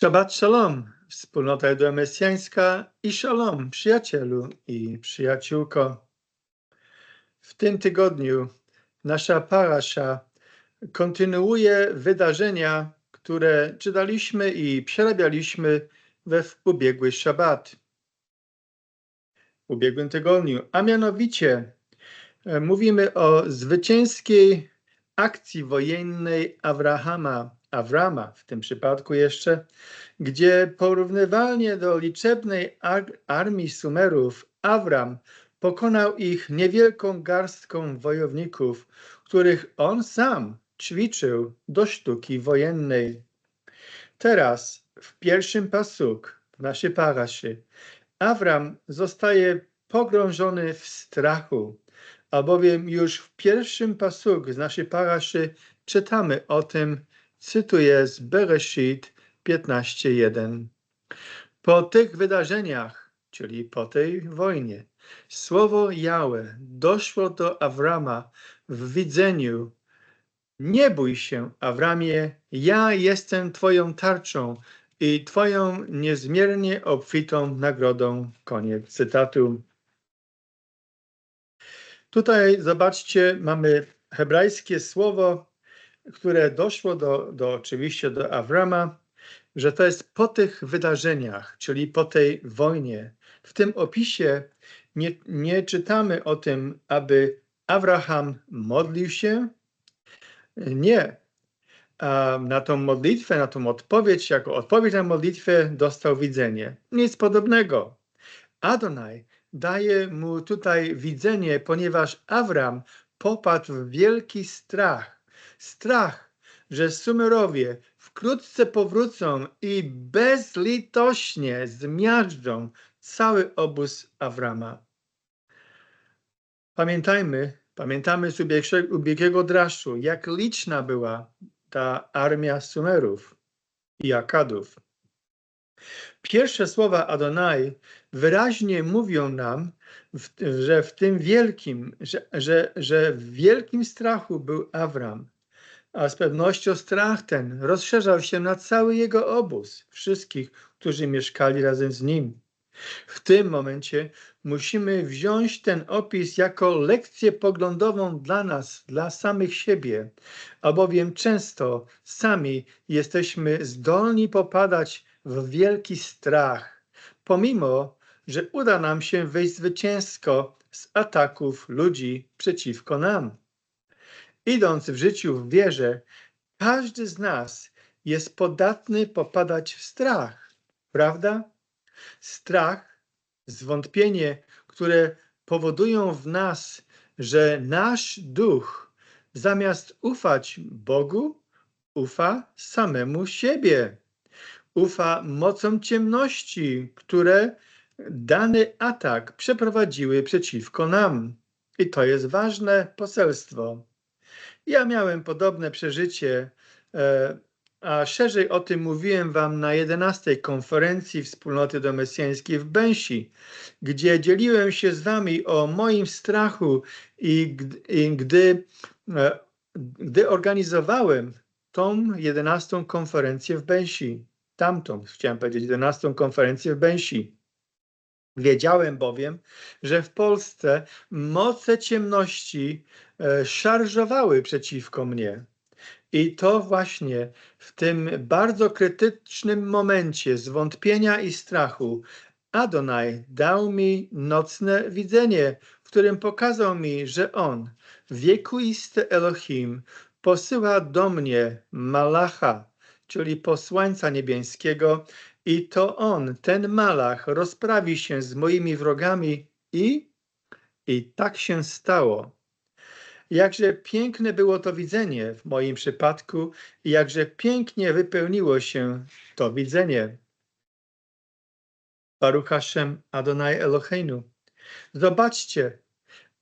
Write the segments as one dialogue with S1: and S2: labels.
S1: Shabbat Shalom, wspólnota edomesjańska i Shalom, przyjacielu i przyjaciółko. W tym tygodniu nasza parasza kontynuuje wydarzenia, które czytaliśmy i przerabialiśmy we ubiegły Shabbat. W ubiegłym tygodniu, a mianowicie e, mówimy o zwycięskiej akcji wojennej Abrahama Awrama w tym przypadku jeszcze, gdzie porównywalnie do liczebnej armii Sumerów, Awram pokonał ich niewielką garstką wojowników, których on sam ćwiczył do sztuki wojennej. Teraz w pierwszym pasuk w naszej paraszy Awram zostaje pogrążony w strachu, albowiem już w pierwszym pasuk z naszej paraszy czytamy o tym, cytuję z Bereshit 15.1. Po tych wydarzeniach, czyli po tej wojnie, słowo Jałe doszło do Awrama w widzeniu. Nie bój się, Awramie, ja jestem Twoją tarczą i Twoją niezmiernie obfitą nagrodą. Koniec cytatu. Tutaj zobaczcie, mamy hebrajskie słowo które doszło do, do oczywiście do Awrama, że to jest po tych wydarzeniach, czyli po tej wojnie. W tym opisie nie, nie czytamy o tym, aby Abraham modlił się. Nie. Na tą modlitwę, na tą odpowiedź, jako odpowiedź na modlitwę dostał widzenie. Nic podobnego. Adonai daje mu tutaj widzenie, ponieważ Avram popadł w wielki strach strach, że Sumerowie wkrótce powrócą i bezlitośnie zmiażdżą cały obóz Awrama. Pamiętajmy, pamiętamy z ubiegłego draszczu, jak liczna była ta armia Sumerów i Akadów. Pierwsze słowa Adonai wyraźnie mówią nam, że w tym wielkim, że, że, że w wielkim strachu był Awram a z pewnością strach ten rozszerzał się na cały jego obóz, wszystkich, którzy mieszkali razem z nim. W tym momencie musimy wziąć ten opis jako lekcję poglądową dla nas, dla samych siebie, albowiem często sami jesteśmy zdolni popadać w wielki strach, pomimo, że uda nam się wyjść zwycięsko z ataków ludzi przeciwko nam. Idąc w życiu w wierze, każdy z nas jest podatny popadać w strach, prawda? Strach, zwątpienie, które powodują w nas, że nasz duch zamiast ufać Bogu, ufa samemu siebie. Ufa mocom ciemności, które dany atak przeprowadziły przeciwko nam. I to jest ważne poselstwo. Ja miałem podobne przeżycie, e, a szerzej o tym mówiłem Wam na 11 konferencji Wspólnoty Domesjańskiej w Bęsi, gdzie dzieliłem się z Wami o moim strachu i, gdy, e, gdy organizowałem tą 11 konferencję w Bęsi, tamtą, chciałem powiedzieć, 11 konferencję w Bęsi. Wiedziałem bowiem, że w Polsce moce ciemności e, szarżowały przeciwko mnie. I to właśnie w tym bardzo krytycznym momencie zwątpienia i strachu Adonai dał mi nocne widzenie, w którym pokazał mi, że On, wiekuisty Elohim, posyła do mnie Malacha, czyli posłańca niebieskiego, i to on, ten malach, rozprawi się z moimi wrogami i, i tak się stało. Jakże piękne było to widzenie w moim przypadku i jakże pięknie wypełniło się to widzenie. Baruch Hashem Adonai Eloheinu. Zobaczcie,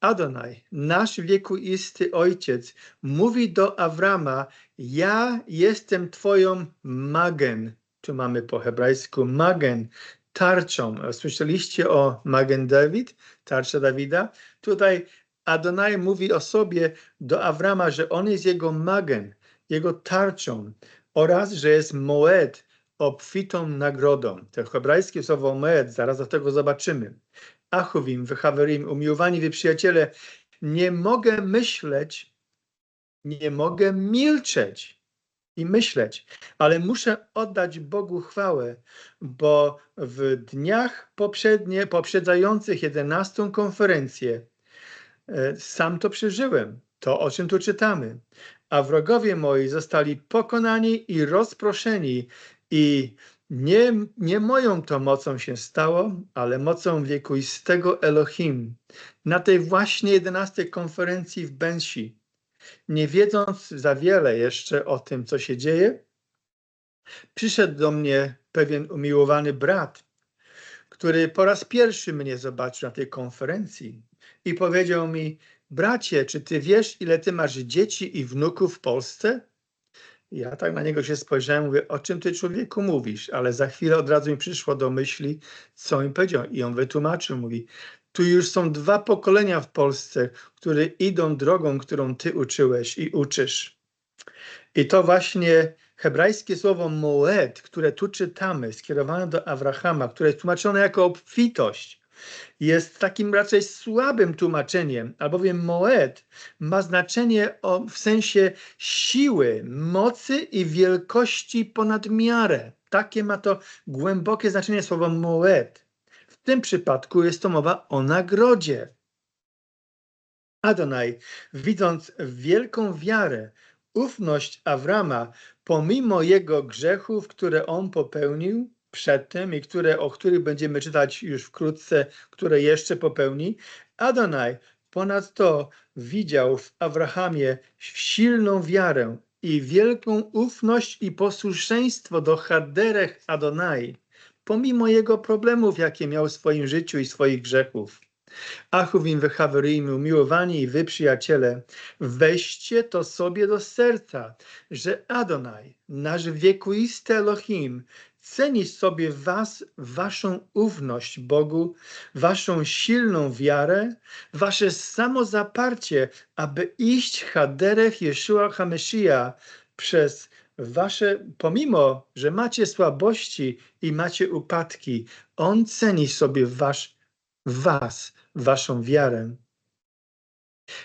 S1: Adonai, nasz wiekuisty Ojciec, mówi do Awrama, ja jestem Twoją magen, tu mamy po hebrajsku magen, tarczą. Słyszeliście o Magen Dawid, tarcza Dawida? Tutaj Adonai mówi o sobie do Awrama, że on jest jego magen, jego tarczą oraz, że jest moed, obfitą nagrodą. To hebrajskie słowo med, zaraz do tego zobaczymy. Achowim, wychawerim, umiłowani wy przyjaciele, nie mogę myśleć, nie mogę milczeć i myśleć, ale muszę oddać Bogu chwałę, bo w dniach poprzednie, poprzedzających 11 konferencję e, sam to przeżyłem, to o czym tu czytamy. A wrogowie moi zostali pokonani i rozproszeni i nie, nie moją to mocą się stało, ale mocą wiekuistego Elohim. Na tej właśnie 11 konferencji w Bensi, nie wiedząc za wiele jeszcze o tym, co się dzieje, przyszedł do mnie pewien umiłowany brat, który po raz pierwszy mnie zobaczył na tej konferencji i powiedział mi: Bracie, czy ty wiesz, ile ty masz dzieci i wnuków w Polsce? Ja tak na niego się spojrzałem, mówię, o czym ty człowieku mówisz? Ale za chwilę od razu mi przyszło do myśli, co mi powiedział. I on wytłumaczył, mówi, tu już są dwa pokolenia w Polsce, które idą drogą, którą ty uczyłeś i uczysz. I to właśnie hebrajskie słowo moed, które tu czytamy, skierowane do Abrahama, które jest tłumaczone jako obfitość, jest takim raczej słabym tłumaczeniem, albowiem moed ma znaczenie o, w sensie siły, mocy i wielkości ponad miarę. Takie ma to głębokie znaczenie słowa moed. Tym przypadku jest to mowa o nagrodzie. Adonai, widząc wielką wiarę, ufność Awrama, pomimo jego grzechów, które on popełnił, przedtem i które, o których będziemy czytać już wkrótce, które jeszcze popełni. Adonai ponadto widział w Abrahamie silną wiarę i wielką ufność i posłuszeństwo do Haderech Adonai, pomimo jego problemów, jakie miał w swoim życiu i swoich grzechów. Achuvim wychaweryjmy, umiłowani i wy przyjaciele, weźcie to sobie do serca, że Adonai, nasz wiekuisty Elohim, ceni sobie was, waszą ufność Bogu, waszą silną wiarę, wasze samozaparcie, aby iść Haderech Jeszua Hameshia przez wasze, pomimo, że macie słabości i macie upadki, On ceni sobie wasz, was, waszą wiarę.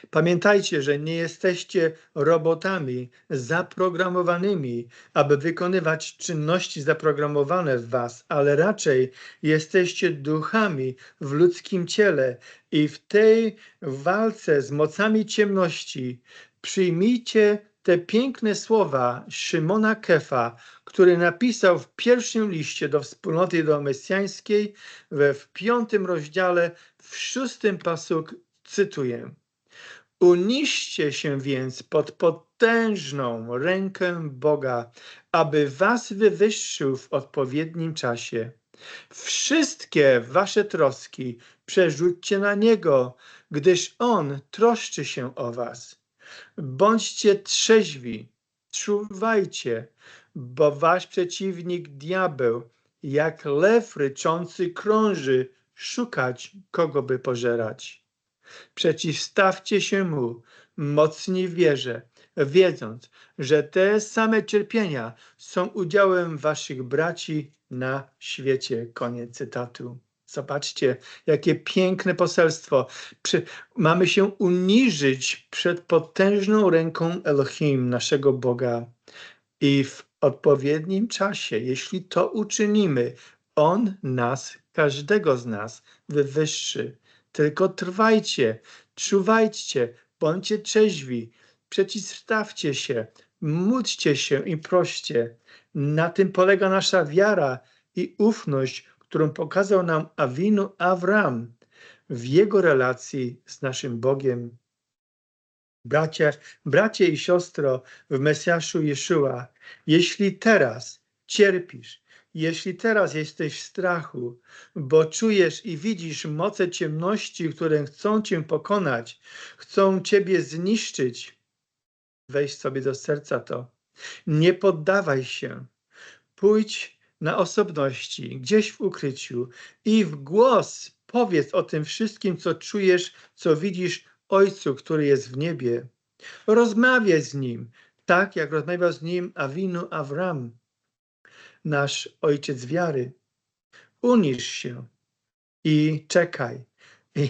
S1: Pamiętajcie, że nie jesteście robotami zaprogramowanymi, aby wykonywać czynności zaprogramowane w Was, ale raczej jesteście duchami w ludzkim ciele i w tej walce z mocami ciemności przyjmijcie te piękne słowa Szymona Kefa, który napisał w pierwszym liście do wspólnoty do mesjańskiej we w piątym rozdziale, w szóstym pasuk, cytuję. Uniszcie się więc pod potężną rękę Boga, aby was wywyższył w odpowiednim czasie. Wszystkie wasze troski przerzućcie na Niego, gdyż On troszczy się o was. Bądźcie trzeźwi, czuwajcie, bo wasz przeciwnik diabeł, jak lew ryczący krąży, szukać kogo by pożerać. Przeciwstawcie się mu mocni w wierze, wiedząc, że te same cierpienia są udziałem waszych braci na świecie. Koniec cytatu. Zobaczcie, jakie piękne poselstwo. mamy się uniżyć przed potężną ręką Elohim, naszego Boga. I w odpowiednim czasie, jeśli to uczynimy, On nas, każdego z nas, wywyższy tylko trwajcie, czuwajcie, bądźcie trzeźwi, przeciwstawcie się, módlcie się i proście. Na tym polega nasza wiara i ufność, którą pokazał nam Awinu Avram w jego relacji z naszym Bogiem. Bracia, bracie i siostro w Mesjaszu Jeszua, jeśli teraz cierpisz, jeśli teraz jesteś w strachu, bo czujesz i widzisz moce ciemności, które chcą cię pokonać, chcą ciebie zniszczyć, weź sobie do serca to. Nie poddawaj się. Pójdź na osobności, gdzieś w ukryciu i w głos powiedz o tym wszystkim, co czujesz, co widzisz Ojcu, który jest w niebie. Rozmawiaj z Nim, tak jak rozmawiał z Nim Awinu Avram nasz ojciec wiary. Unisz się i czekaj.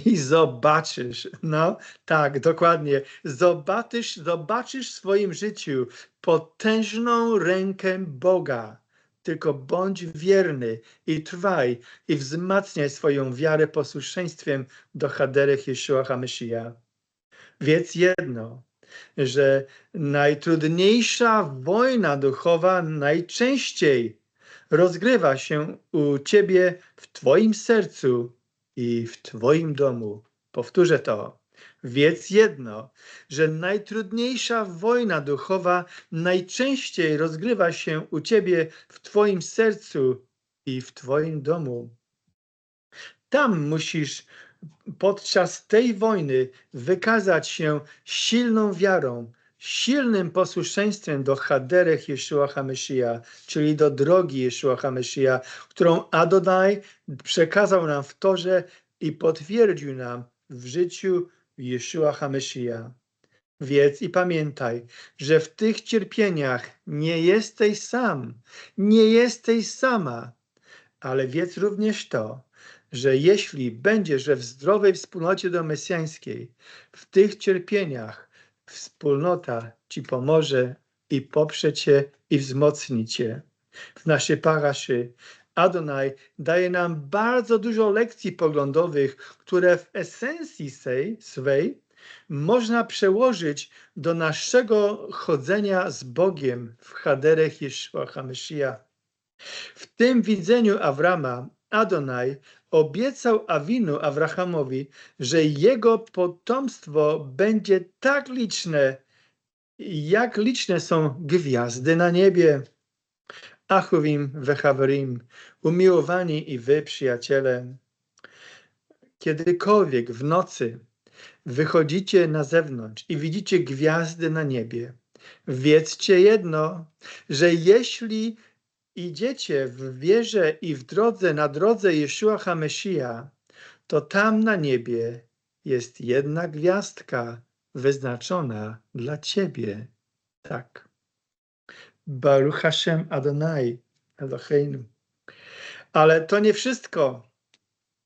S1: I zobaczysz, no tak, dokładnie, zobaczysz, zobaczysz w swoim życiu potężną rękę Boga. Tylko bądź wierny i trwaj i wzmacniaj swoją wiarę posłuszeństwem do Haderech Jeszua HaMashiach. Wiedz jedno, że najtrudniejsza wojna duchowa najczęściej rozgrywa się u ciebie w twoim sercu i w twoim domu. Powtórzę to. Wiedz jedno, że najtrudniejsza wojna duchowa najczęściej rozgrywa się u ciebie w twoim sercu i w twoim domu. Tam musisz podczas tej wojny wykazać się silną wiarą, silnym posłuszeństwem do Haderech Yeshua HaMashiach, czyli do drogi Yeshua HaMashiach, którą Adonai przekazał nam w Torze i potwierdził nam w życiu Yeshua HaMashiach. Wiedz i pamiętaj, że w tych cierpieniach nie jesteś sam, nie jesteś sama, ale wiedz również to, że jeśli będziesz w zdrowej wspólnocie do Mesjańskiej, w tych cierpieniach wspólnota Ci pomoże i poprze Cię i wzmocni Cię. W naszej paraszy Adonai daje nam bardzo dużo lekcji poglądowych, które w esencji swej, swej można przełożyć do naszego chodzenia z Bogiem w Haderech Yeshua HaMashiach. W tym widzeniu Awrama Adonai obiecał Awinu Abrahamowi, że jego potomstwo będzie tak liczne, jak liczne są gwiazdy na niebie. Achuvim wechaverim, umiłowani i wy, przyjaciele, kiedykolwiek w nocy wychodzicie na zewnątrz i widzicie gwiazdy na niebie, wiedzcie jedno, że jeśli idziecie w wierze i w drodze, na drodze Jeszua HaMesija, to tam na niebie jest jedna gwiazdka wyznaczona dla ciebie. Tak. Baruch Hashem Adonai Eloheinu. Ale to nie wszystko,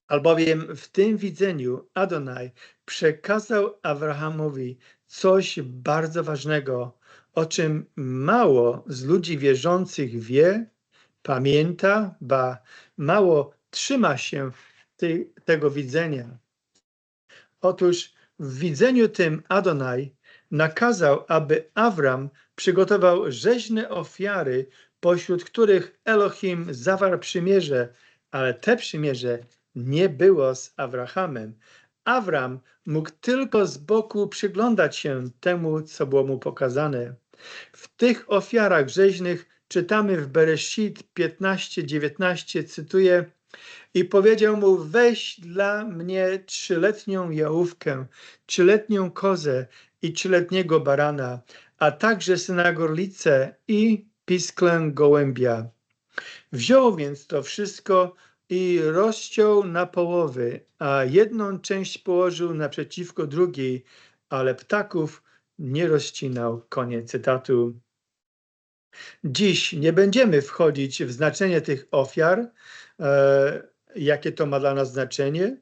S1: albowiem w tym widzeniu Adonai przekazał Abrahamowi coś bardzo ważnego, o czym mało z ludzi wierzących wie pamięta, ba mało trzyma się tej, tego widzenia. Otóż w widzeniu tym Adonai nakazał, aby Awram przygotował rzeźne ofiary, pośród których Elohim zawarł przymierze, ale te przymierze nie było z Abrahamem. Awram mógł tylko z boku przyglądać się temu, co było mu pokazane. W tych ofiarach rzeźnych czytamy w Bereshit 15-19, cytuję, i powiedział mu, weź dla mnie trzyletnią jałówkę, trzyletnią kozę i trzyletniego barana, a także synagorlicę i pisklę gołębia. Wziął więc to wszystko i rozciął na połowy, a jedną część położył naprzeciwko drugiej, ale ptaków nie rozcinał. Koniec cytatu. Dziś nie będziemy wchodzić w znaczenie tych ofiar, e, jakie to ma dla nas znaczenie,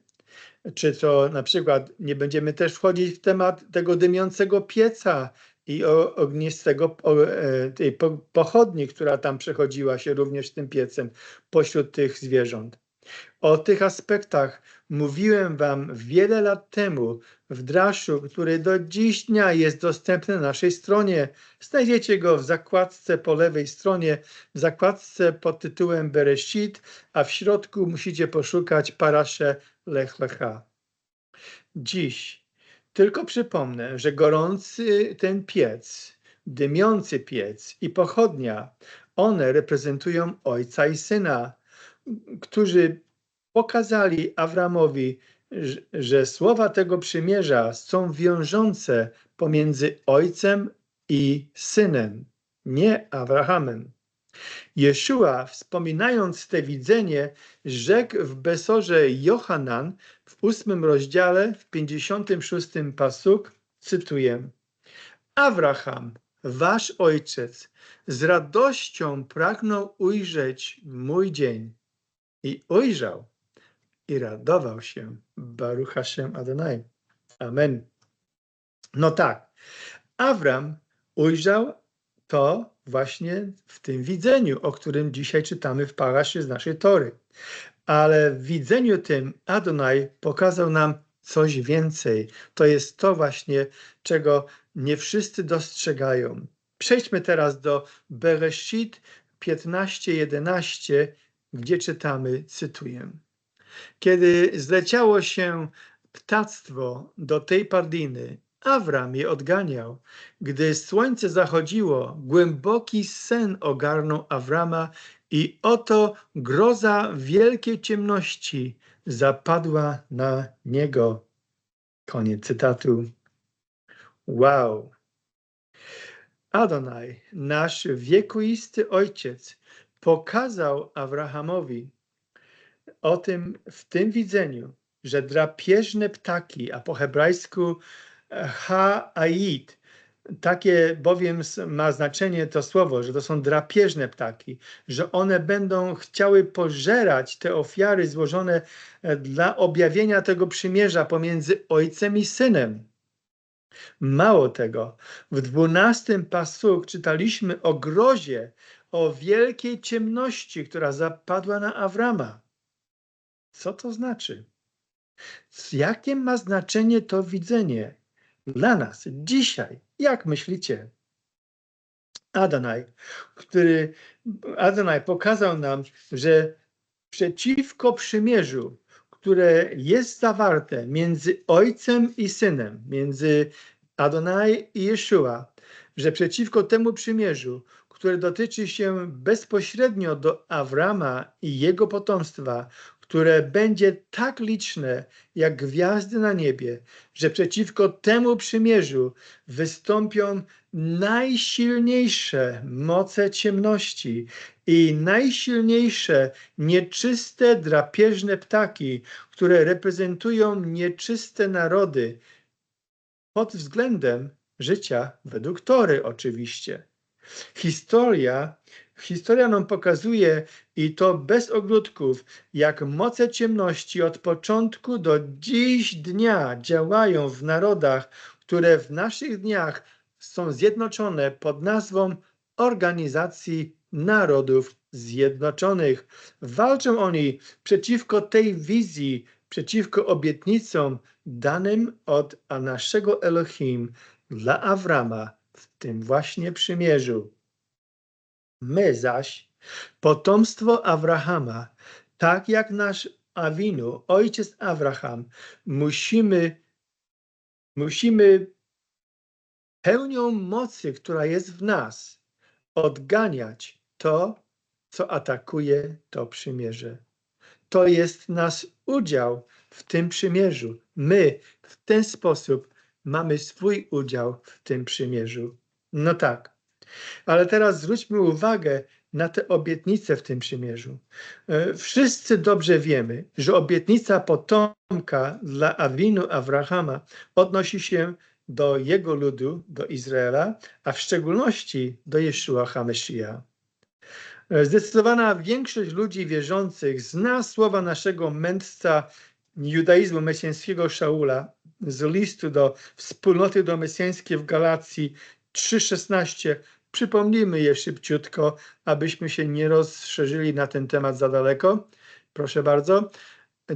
S1: czy to na przykład nie będziemy też wchodzić w temat tego dymiącego pieca i ognistego e, tej pochodni, która tam przechodziła się również tym piecem pośród tych zwierząt. O tych aspektach mówiłem Wam wiele lat temu w draszu, który do dziś dnia jest dostępny na naszej stronie. Znajdziecie go w zakładce po lewej stronie, w zakładce pod tytułem Bereshit, a w środku musicie poszukać parasze Lech Lecha. Dziś tylko przypomnę, że gorący ten piec, dymiący piec i pochodnia, one reprezentują ojca i syna, którzy pokazali Awramowi, że słowa tego przymierza są wiążące pomiędzy ojcem i synem, nie Abrahamem. Jeszua, wspominając te widzenie, rzekł w Besorze Johanan w ósmym rozdziale, w pięćdziesiątym szóstym pasuk, cytuję, Abraham wasz ojciec, z radością pragnął ujrzeć mój dzień. I ujrzał i radował się. Baruch Hashem Adonai. Amen. No tak, Awram ujrzał to właśnie w tym widzeniu, o którym dzisiaj czytamy w paraszy z naszej tory. Ale w widzeniu tym Adonai pokazał nam coś więcej. To jest to właśnie, czego nie wszyscy dostrzegają. Przejdźmy teraz do Bereshit 15:11, gdzie czytamy, cytuję. Kiedy zleciało się ptactwo do tej padliny, Awram je odganiał. Gdy słońce zachodziło, głęboki sen ogarnął Awrama i oto groza wielkiej ciemności zapadła na niego. Koniec cytatu. Wow. Adonai, nasz wiekuisty ojciec, pokazał Abrahamowi o tym w tym widzeniu, że drapieżne ptaki, a po hebrajsku ha'ait, takie bowiem ma znaczenie to słowo, że to są drapieżne ptaki, że one będą chciały pożerać te ofiary złożone e, dla objawienia tego przymierza pomiędzy ojcem i synem. Mało tego, w dwunastym pasuk czytaliśmy o grozie, o wielkiej ciemności, która zapadła na Awrama. Co to znaczy? Jakie ma znaczenie to widzenie dla nas dzisiaj? Jak myślicie? Adonai, który Adonai pokazał nam, że przeciwko przymierzu, które jest zawarte między Ojcem i Synem, między Adonai i Jeszua, że przeciwko temu przymierzu, które dotyczy się bezpośrednio do Awrama i jego potomstwa, które będzie tak liczne jak gwiazdy na niebie, że przeciwko temu przymierzu wystąpią najsilniejsze moce ciemności i najsilniejsze nieczyste drapieżne ptaki, które reprezentują nieczyste narody pod względem życia według Tory oczywiście. Historia Historia nam pokazuje, i to bez ogródków, jak moce ciemności od początku do dziś dnia działają w narodach, które w naszych dniach są zjednoczone pod nazwą Organizacji Narodów Zjednoczonych. Walczą oni przeciwko tej wizji, przeciwko obietnicom danym od naszego Elohim dla Awrama w tym właśnie przymierzu. My zaś, potomstwo Abrahama, tak jak nasz Awinu, ojciec Abraham, musimy, musimy pełnią mocy, która jest w nas, odganiać to, co atakuje to przymierze. To jest nasz udział w tym przymierzu. My w ten sposób mamy swój udział w tym przymierzu. No tak. Ale teraz zwróćmy uwagę na te obietnice w tym przymierzu. E, wszyscy dobrze wiemy, że obietnica potomka dla Awinu Abrahama odnosi się do jego ludu, do Izraela, a w szczególności do Jeszua HaMesija. E, zdecydowana większość ludzi wierzących zna słowa naszego mędrca judaizmu mesjańskiego Szaula z listu do wspólnoty do mesjańskiej w Galacji 3,16 Przypomnijmy je szybciutko, abyśmy się nie rozszerzyli na ten temat za daleko. Proszę bardzo,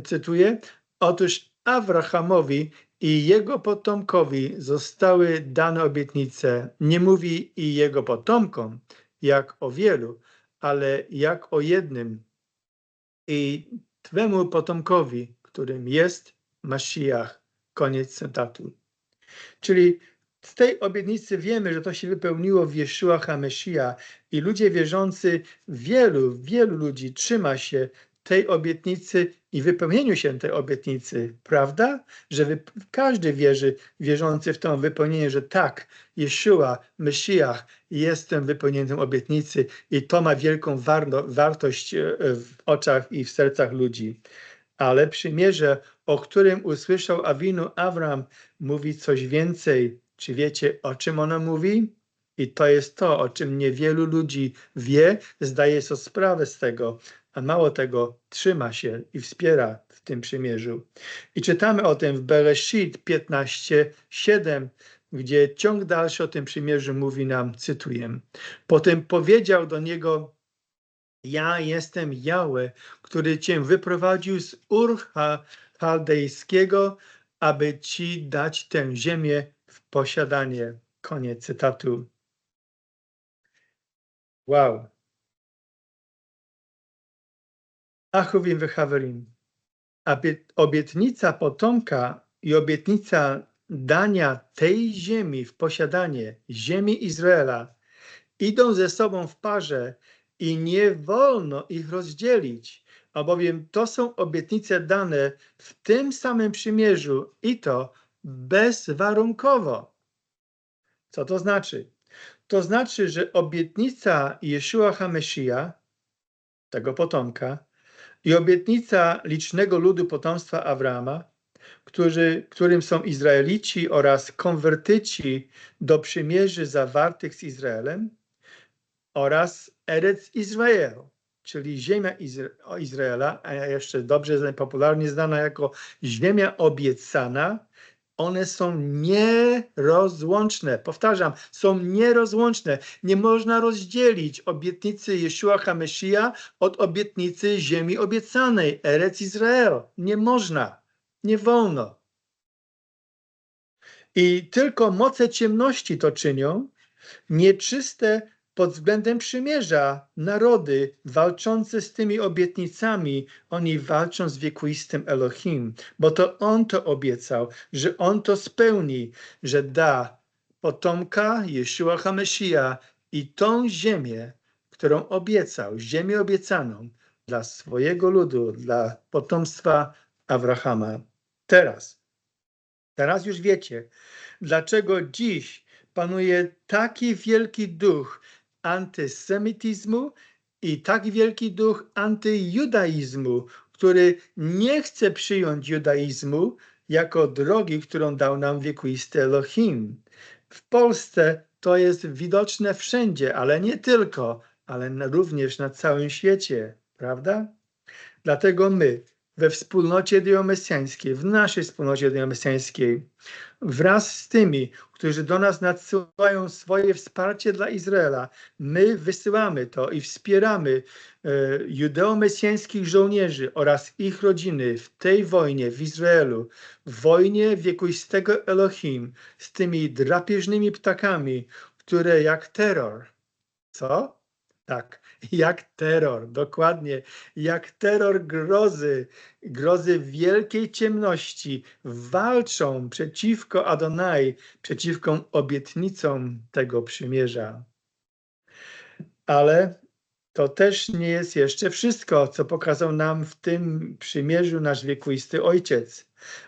S1: cytuję. Otóż Abrahamowi i jego potomkowi zostały dane obietnice. Nie mówi i jego potomkom, jak o wielu, ale jak o jednym. I twemu potomkowi, którym jest Mashiach. Koniec cytatu. Czyli z tej obietnicy wiemy, że to się wypełniło w Jeszua HaMesija i ludzie wierzący, wielu, wielu ludzi trzyma się tej obietnicy i wypełnieniu się tej obietnicy, prawda? Że każdy wierzy, wierzący w to wypełnienie, że tak, Jeszua, Mesjach jest tym wypełnieniem obietnicy i to ma wielką warto, wartość e, w oczach i w sercach ludzi. Ale przymierze, o którym usłyszał Awinu Avram, mówi coś więcej czy wiecie, o czym ona mówi? I to jest to, o czym niewielu ludzi wie, zdaje sobie sprawę z tego, a mało tego, trzyma się i wspiera w tym przymierzu. I czytamy o tym w Bereshit 15:7, gdzie ciąg dalszy o tym przymierzu mówi nam, cytuję: Potem powiedział do niego: Ja jestem Jałe, który cię wyprowadził z Urcha Chaldejskiego, aby ci dać tę ziemię w posiadanie. Koniec cytatu. Wow. Achuvim wychaverim. Obietnica potomka i obietnica dania tej ziemi w posiadanie, ziemi Izraela, idą ze sobą w parze i nie wolno ich rozdzielić, albowiem to są obietnice dane w tym samym przymierzu i to bezwarunkowo. Co to znaczy? To znaczy, że obietnica Jeszua Hamesija, tego potomka, i obietnica licznego ludu potomstwa Abrama, którzy, którym są Izraelici oraz konwertyci do przymierzy zawartych z Izraelem oraz Erec Izrael, czyli ziemia Izraela, a jeszcze dobrze popularnie znana jako ziemia obiecana, one są nierozłączne. Powtarzam, są nierozłączne. Nie można rozdzielić obietnicy Jeszua HaMesija od obietnicy ziemi obiecanej, Erec Izrael. Nie można, nie wolno. I tylko moce ciemności to czynią, nieczyste pod względem przymierza narody walczące z tymi obietnicami, oni walczą z wiekuistym Elohim, bo to On to obiecał, że On to spełni, że da potomka Jeszua HaMesija i tą ziemię, którą obiecał, ziemię obiecaną dla swojego ludu, dla potomstwa Abrahama. Teraz, teraz już wiecie, dlaczego dziś panuje taki wielki duch antysemityzmu i tak wielki duch antyjudaizmu, który nie chce przyjąć judaizmu jako drogi, którą dał nam wiekuisty Elohim. W Polsce to jest widoczne wszędzie, ale nie tylko, ale również na całym świecie, prawda? Dlatego my we wspólnocie diomesjańskiej, w naszej wspólnocie diomesjańskiej, wraz z tymi, którzy do nas nadsyłają swoje wsparcie dla Izraela, my wysyłamy to i wspieramy e, judeomesjańskich żołnierzy oraz ich rodziny w tej wojnie w Izraelu, w wojnie wiekuistego Elohim z tymi drapieżnymi ptakami, które jak terror, co? Tak, jak terror, dokładnie, jak terror grozy, grozy wielkiej ciemności walczą przeciwko Adonai, przeciwko obietnicom tego przymierza. Ale to też nie jest jeszcze wszystko, co pokazał nam w tym przymierzu nasz wiekuisty ojciec.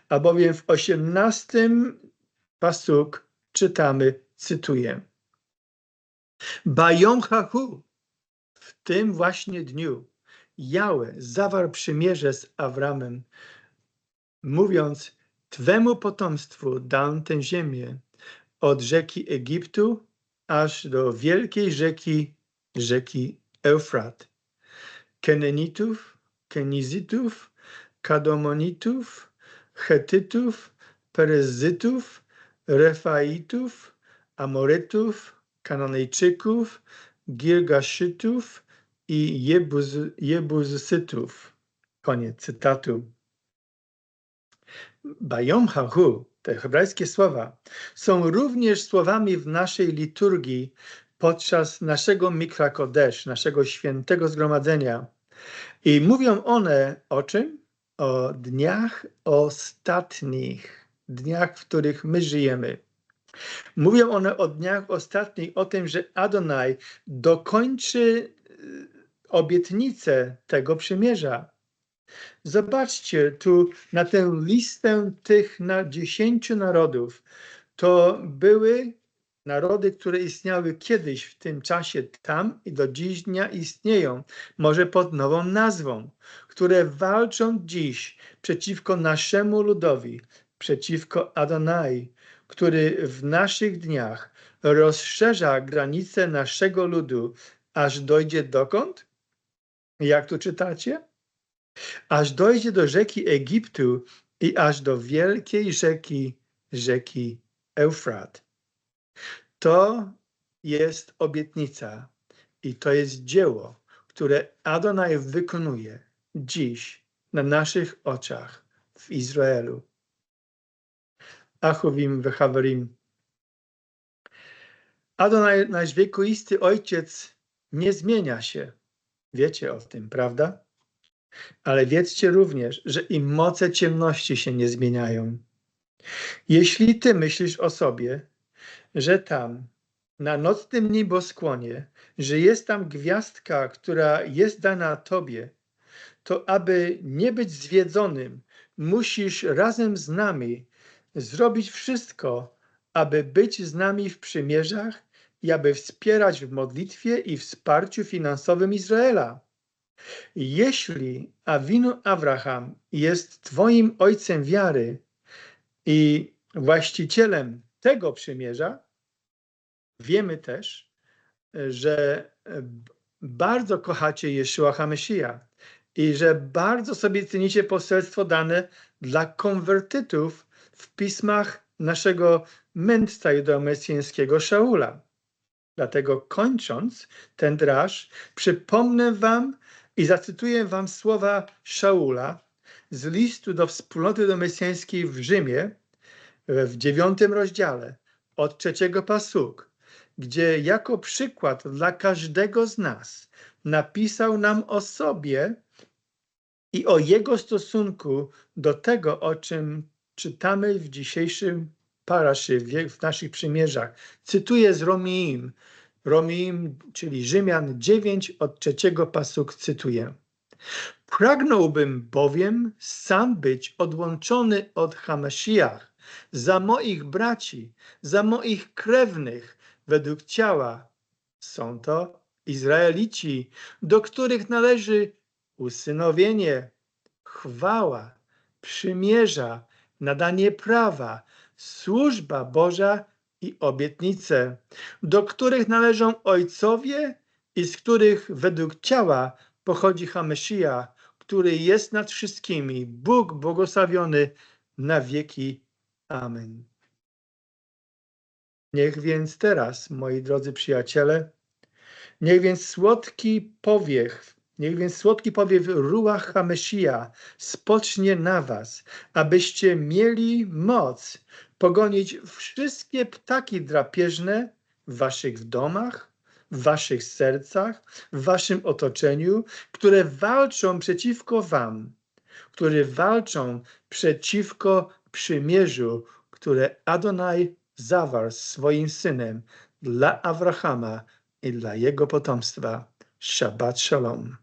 S1: Albowiem w osiemnastym pasuk czytamy, cytuję. Bayom hahu, w tym właśnie dniu Jałe zawarł przymierze z Awramem, mówiąc, Twemu potomstwu dam tę ziemię od rzeki Egiptu aż do wielkiej rzeki, rzeki Eufrat. Kenenitów, Kenizytów, Kadomonitów, Chetytów, Perezytów, Refaitów, Amorytów, Kananejczyków, Girgaszytów i Jebuz, Jebuzytów. Koniec cytatu. Bayom hahu, te hebrajskie słowa, są również słowami w naszej liturgii podczas naszego Mikra Kodesh, naszego świętego zgromadzenia. I mówią one o czym? O dniach ostatnich, dniach, w których my żyjemy. Mówią one o dniach ostatnich, o tym, że Adonai dokończy e, obietnicę tego przymierza. Zobaczcie tu na tę listę tych na dziesięciu narodów. To były narody, które istniały kiedyś w tym czasie tam i do dziś dnia istnieją, może pod nową nazwą, które walczą dziś przeciwko naszemu ludowi, przeciwko Adonai, który w naszych dniach rozszerza granice naszego ludu, aż dojdzie dokąd? Jak tu czytacie? Aż dojdzie do rzeki Egiptu i aż do wielkiej rzeki, rzeki Eufrat. To jest obietnica i to jest dzieło, które Adonai wykonuje dziś na naszych oczach w Izraelu. Achowim Wechaverim. Adonai, nasz wiekuisty Ojciec, nie zmienia się. Wiecie o tym, prawda? Ale wiedzcie również, że i moce ciemności się nie zmieniają. Jeśli ty myślisz o sobie, że tam, na nocnym nieboskłonie, że jest tam gwiazdka, która jest dana tobie, to aby nie być zwiedzonym, musisz razem z nami zrobić wszystko, aby być z nami w przymierzach i aby wspierać w modlitwie i wsparciu finansowym Izraela. Jeśli Awinu Abraham jest Twoim ojcem wiary i właścicielem tego przymierza, wiemy też, że bardzo kochacie Jeszua HaMesija i że bardzo sobie cenicie poselstwo dane dla konwertytów w pismach naszego mędrca judeomesjańskiego Szaula. Dlatego kończąc ten draż, przypomnę wam i zacytuję wam słowa Szaula z listu do wspólnoty domesjańskiej w Rzymie w dziewiątym rozdziale od trzeciego pasuk, gdzie jako przykład dla każdego z nas napisał nam o sobie i o jego stosunku do tego, o czym czytamy w dzisiejszym paraszy, w naszych przymierzach. Cytuję z Romiim, Romiim, czyli Rzymian 9 od trzeciego pasuk cytuję. Pragnąłbym bowiem sam być odłączony od Hamashiach, za moich braci, za moich krewnych według ciała. Są to Izraelici, do których należy usynowienie, chwała, przymierza, nadanie prawa, służba Boża i obietnice, do których należą ojcowie i z których według ciała pochodzi Hamesija, który jest nad wszystkimi, Bóg błogosławiony na wieki. Amen. Niech więc teraz, moi drodzy przyjaciele, niech więc słodki powiech Niech więc słodki powiew Ruach HaMesija spocznie na was, abyście mieli moc pogonić wszystkie ptaki drapieżne w waszych domach, w waszych sercach, w waszym otoczeniu, które walczą przeciwko wam, które walczą przeciwko przymierzu, które Adonai zawarł swoim synem dla Abrahama i dla jego potomstwa. Shabbat Shalom.